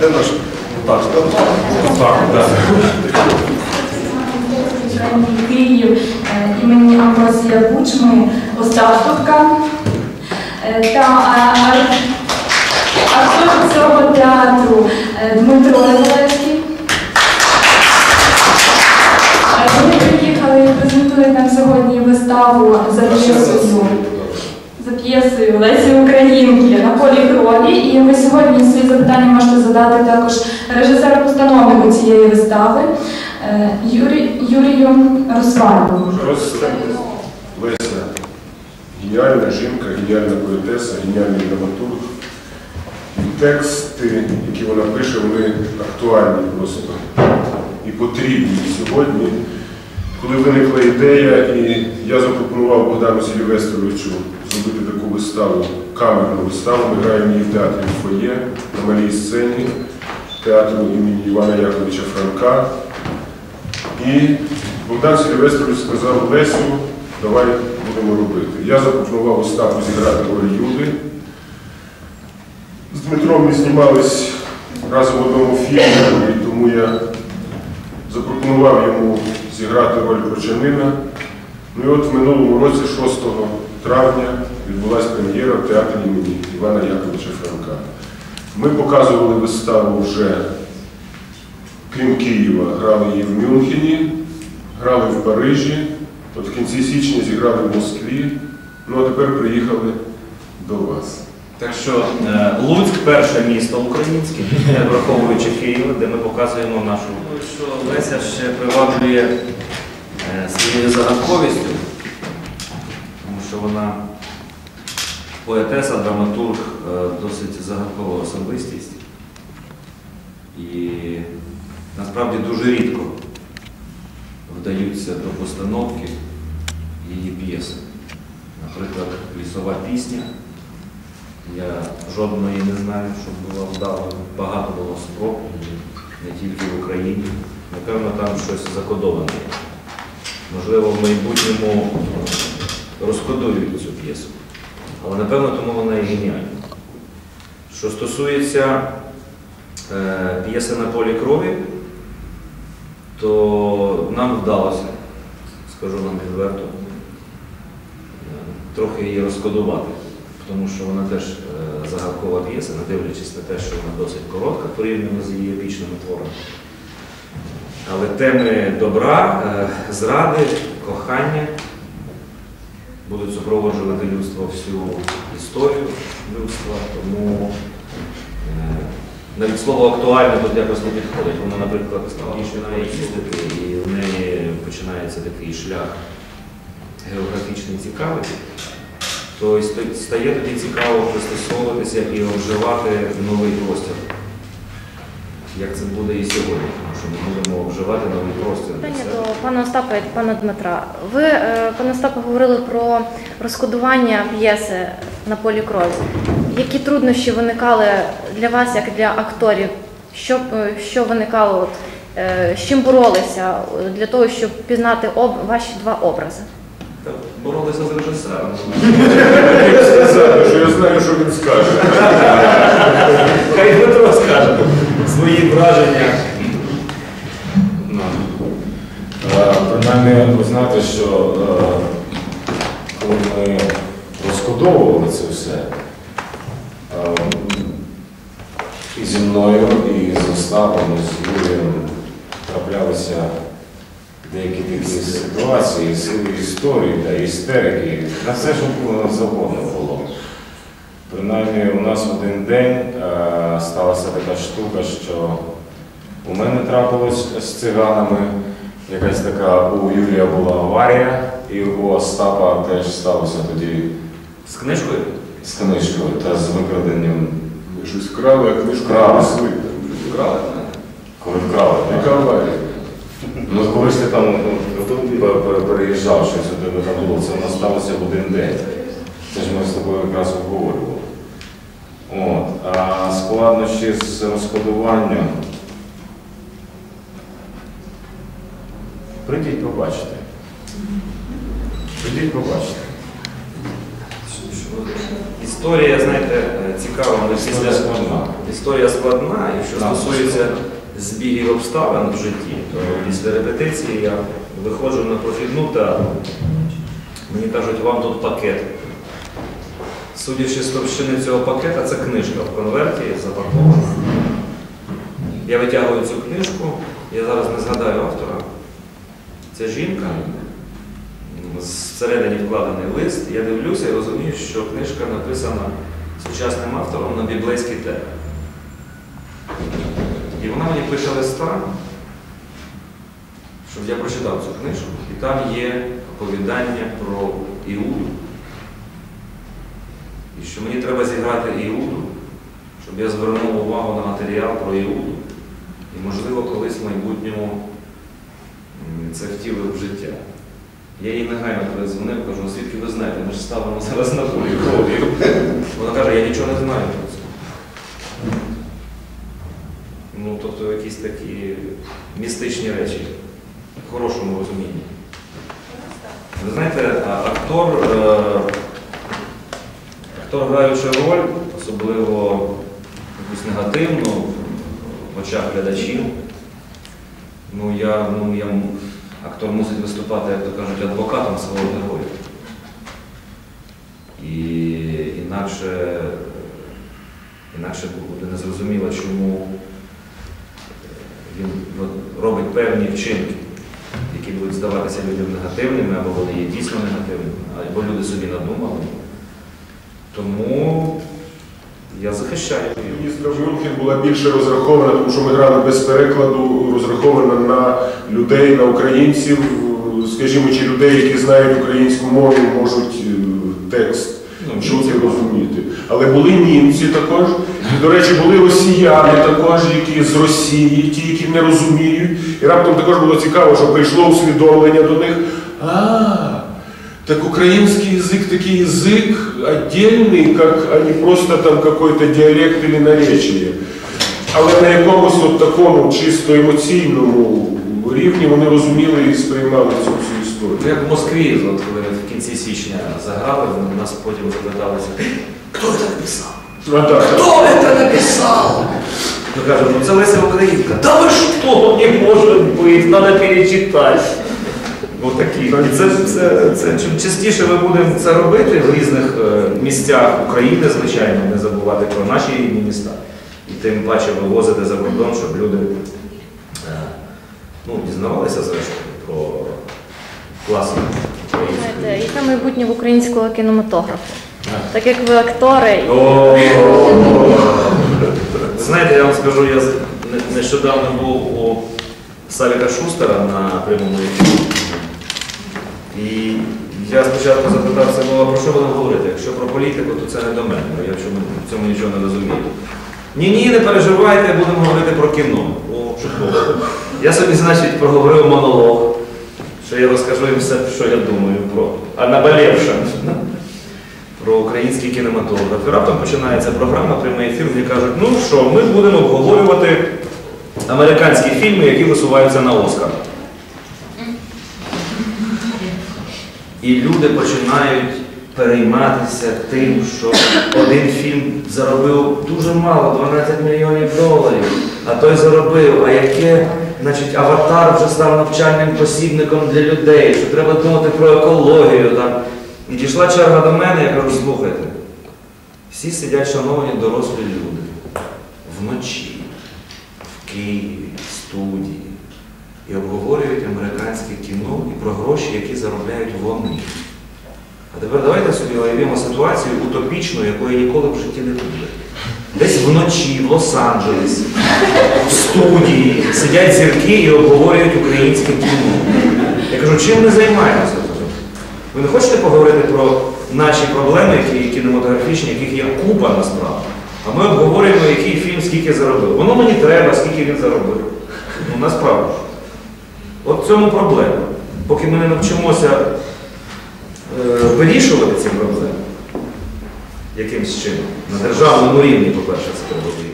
Де наш? Так, так, так. Київ імені Амбросія Бучми Остапівка Е, та актор цього театру Дмитро Невелевський. Е, Вони приїхали і презентують нам сьогодні виставу за п'єсою за п'єсою Лесі Українки на полі крові. І ви сьогодні свої запитання можете задати також режисеру-постановнику цієї вистави е, Юрі, Юрію. Просто Леся. Геніальна жінка, геніальна поетеса, геніальний драматург. І тексти, які вона пише, вони актуальні просто і потрібні сьогодні. Коли виникла ідея, і я запропонував Богдану Сільвестровичу зробити таку виставу, камерну виставу, ми граємо її в театрі Фоє на малій сцені театру імені Івана Яковлевича Франка. І Богдан Сільвестрович сказав Лесю, давай будемо робити. Я запропонував Остапу зіграти роль Юди. З Дмитром ми знімались разом в одному фільмі, і тому я запропонував йому зіграти роль прочанина. Ну і от в минулому році, 6 травня, відбулася прем'єра в театрі імені Івана Яковлевича Франка. Ми показували виставу вже, крім Києва, грали її в Мюнхені, грали в Парижі, от в кінці січня зіграли в Москві, ну а тепер приїхали до вас. Так що е, Луцьк перше місто українське, враховуючи Київ, де ми показуємо нашу. Ну, Що Леся ще приваблює е, своєю загадковістю, тому що вона поетеса, драматург, е, досить загадкова особистість. І насправді дуже рідко вдаються до постановки її п'єси. Наприклад, лісова пісня. Я жодної не знаю, щоб була вдала. Багато було спроб, не тільки в Україні. Напевно, там щось закодоване. Можливо, в майбутньому розкодують цю п'єсу. Але напевно тому вона і геніальна. Що стосується е, п'єси на полі крові, то нам вдалося, скажу вам відверто, е, трохи її розкодувати тому що вона теж е, загадкова п'єса, не дивлячись на те, що вона досить коротка порівняно з її епічними творами. Але теми добра, е, зради, кохання будуть супроводжувати людство всю історію людства, тому е, навіть слово актуальне тут якось не підходить. Вона, наприклад, починає їздити, і в неї починається такий шлях географічний цікавий то стає тоді цікаво пристосовуватися і обживати новий простір. Як це буде і сьогодні, що ми будемо обживати новий простір. Питання до пана Остапа і пана Дмитра. Ви, е, пане Остапе, говорили про розкодування п'єси на полі крові. Які труднощі виникали для вас, як для акторів? Що, е, що виникало, от, е, з чим боролися для того, щоб пізнати об, ваші два образи? Та боролися з режисером. Що я знаю, що він скаже. Хай Дмитро скаже свої враження. Ви що е, коли ми розкодовували це все, е, і зі мною, і з Остапом, і з Юрієм траплялися деякі такі ситуації, сили історії та істерики, на все, що завгодно було. Принаймні, у нас в один день е, сталася така штука, що у мене трапилось з циганами. Якась така у Юрія була аварія, і у Остапа теж сталося тоді З книжкою? з книжкою та з викраденням, Ми щось вкрали, а книжку Вкрали. принесли. Вкрали коли вкрали. так? Яка аварія? Ну, колись ти там ну, пе- пе- переїжджав, щось у тебе там було, це воно сталося в один день. Це ж ми з тобою якраз обговорювали. От. А складнощі з розкодуванням. Прийдіть побачите. Прийдіть побачите. Історія, знаєте, цікава. Історія після- складна. Історія складна, і що стосується збігів обставин в житті, то після репетиції я виходжу на прохідну та мені кажуть, вам тут пакет. Судячи з товщини цього пакета, це книжка в конверті запакована. Я витягую цю книжку, я зараз не згадаю автора. Це жінка, зсередині вкладений лист. Я дивлюся і розумію, що книжка написана сучасним автором на біблейський текст. І вона мені пише листа, щоб я прочитав цю книжку. І там є оповідання про Іуду. І що мені треба зіграти Іуду, щоб я звернув увагу на матеріал про Іуду. І, можливо, колись в майбутньому це втілив в життя. Я їй негайно передзвонив, кажу, «А звідки ви знаєте, ми ж ставимо зараз на полі крові. Вона каже, я нічого не знаю про це. Ну, тобто якісь такі містичні речі в хорошому розумінні. Ви знаєте, актор, е, актор граючи роль, особливо якусь негативну в очах глядачів, ну я, ну, я, актор мусить виступати, як то кажуть, адвокатом свого героя. І інакше, інакше буде незрозуміло, чому він робить певні вчинки, які будуть здаватися людям негативними, або вони є дійсно негативними, або люди собі надумали. Тому я захищаю його. Міністра Мюнхен була більше розрахована, тому що ми грали без перекладу, розрахована на людей, на українців, скажімо, чи людей, які знають українську мову, можуть е, текст Ну, чути, розуміти. Але були німці також, і, до речі, були росіяни також, які з Росії, ті, які не розуміють. І раптом також було цікаво, що прийшло усвідомлення до них. А, так украинский язык такий язык отдельный, как, а не просто там какой-то диалект или наречие. Але на якомусь от такому чисто емоційному рівні вони розуміли і сприймали цю всю історію. Ну, Як в Москві, от, коли ми в кінці січня заграли, нас потім запиталися, хто це написав? А, так, так. Кто это написал? Мы кажем, ну це Леся Українка. Да ви що, не може бути, треба перечитати. Ось такі. І це, це, це, чим частіше ми будемо це робити в різних е, місцях України, звичайно, не забувати про наші рідні міста. І тим паче вивозити за кордон, щоб люди е, ну, дізнавалися зрештою про класну. Знаєте, яке майбутнє в українського кінематографу? Так як ви актори, і- Знаєте, я вам скажу, я не- нещодавно був у Савіка Шустера на прямому ефірі. І я спочатку запитався, ну, а про що будемо говорити? Якщо про політику, то це не до мене, бо я в цьому нічого не розумію. Ні, ні, не переживайте, будемо говорити про кіно. О. Я собі, значить, проговорив монолог, що я розкажу їм все, що я думаю про а наболівше про український кінематограф. І раптом починається програма, прямий ефір, мені кажуть, ну що, ми будемо обговорювати американські фільми, які висуваються на Оскар. І люди починають перейматися тим, що один фільм заробив дуже мало, 12 мільйонів доларів, а той заробив, а яке, значить, аватар вже став навчальним посібником для людей, що треба думати про екологію. Там. І дійшла черга до мене, я кажу, слухайте, всі сидять, шановні дорослі люди, вночі, в Києві, в студії, і обговорюють американське кіно і про гроші, які заробляють вони. А тепер давайте собі уявимо ситуацію утопічну, якої ніколи в житті не буде. Десь вночі в Лос-Анджелесі, в студії сидять зірки і обговорюють українське кіно. Я кажу, чим ми займаємося? Ви не хочете поговорити про наші проблеми, які кінематографічні, яких є купа насправді. А ми обговорюємо, який фільм скільки заробив. Воно мені треба, скільки він заробив. Ну насправді. От в цьому проблема. Поки ми не навчимося е, вирішувати ці проблеми якимсь чином, на державному рівні, по-перше, це треба.